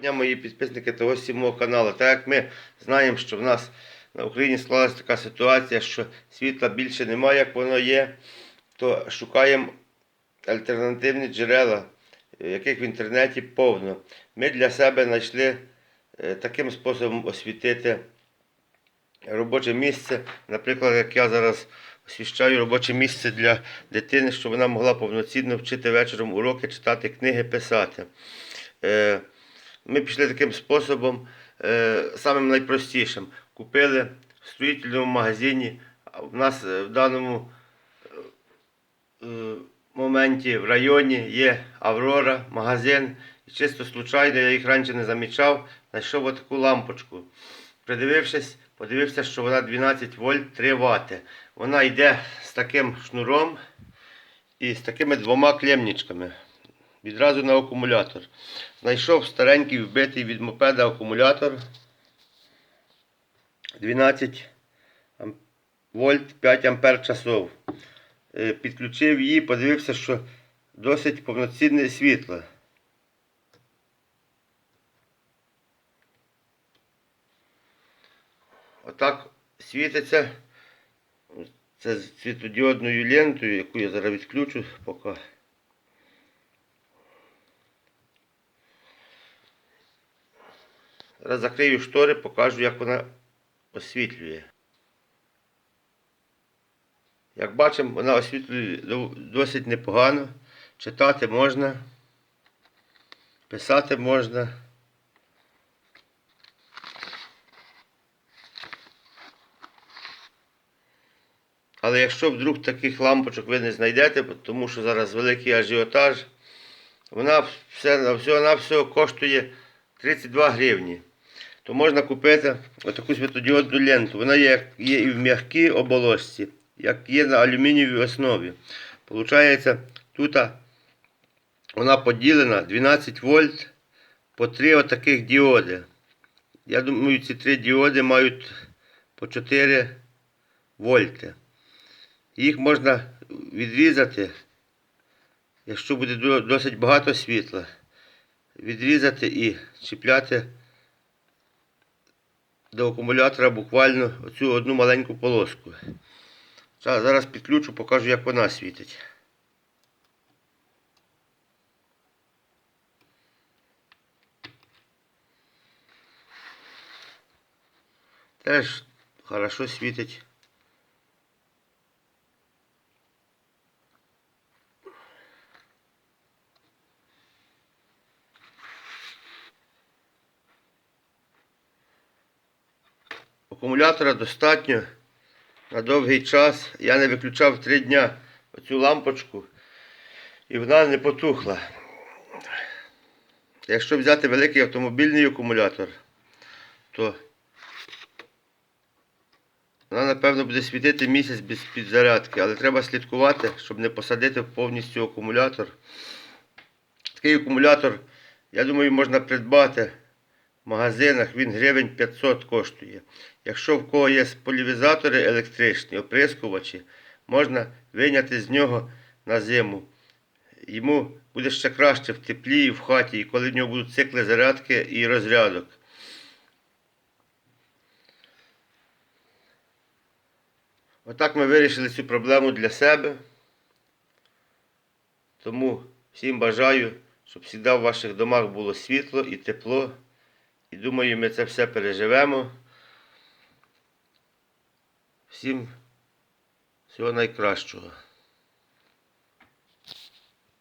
дня, мої підписники та гості мого каналу. Так як ми знаємо, що в нас на Україні склалася така ситуація, що світла більше немає, як воно є, то шукаємо альтернативні джерела, яких в інтернеті повно. Ми для себе знайшли е, таким способом освітити робоче місце. Наприклад, як я зараз освіщаю робоче місце для дитини, щоб вона могла повноцінно вчити вечором уроки, читати книги, писати. Е, Ми пішли таким способом, е, самим найпростішим. Купили в строїтельному магазині. В нас е, в даному е, моменті в районі є Аврора, магазин. І чисто случайно, я їх раніше не замічав, знайшов отаку лампочку. Придивившись, подивився, що вона 12 вольт 3 Вт. Вона йде з таким шнуром і з такими двома клемничками. Відразу на акумулятор. Знайшов старенький вбитий від мопеда акумулятор 12 вольт 5 ампер часов. Е, Підключив її, подивився, що досить повноцінне світло. Отак світиться. Це з світлодіодною лентою, яку я зараз відключу поки. Зараз закрию штори, покажу, як вона освітлює. Як бачимо, вона освітлює досить непогано. Читати можна, писати можна. Але якщо вдруг таких лампочок ви не знайдете, тому що зараз великий ажіотаж, вона все, на всього коштує 32 гривні. То можна купити отаку світодіодну ленту. Вона є, є і в м'якій оболочці, як є на алюмінієвій основі. Получається, тут вона поділена 12 вольт по три отаких діоди. Я думаю, ці три діоди мають по 4 вольти. Їх можна відрізати, якщо буде досить багато світла, відрізати і чіпляти до акумулятора буквально оцю одну маленьку полоску. Зараз підключу, покажу, як вона світить. Теж хорошо світить. Акумулятора достатньо на довгий час. Я не виключав три дня оцю лампочку і вона не потухла. Якщо взяти великий автомобільний акумулятор, то вона, напевно, буде світити місяць без підзарядки, але треба слідкувати, щоб не посадити повністю акумулятор. Такий акумулятор, я думаю, можна придбати в магазинах, він гривень 500 коштує. Якщо в кого є полівізатори електричні, оприскувачі, можна виняти з нього на зиму. Йому буде ще краще в теплі і в хаті, і коли в нього будуть цикли зарядки і розрядок. Отак ми вирішили цю проблему для себе. Тому всім бажаю, щоб завжди в ваших домах було світло і тепло. І думаю, ми це все переживемо. Всім всього найкращого.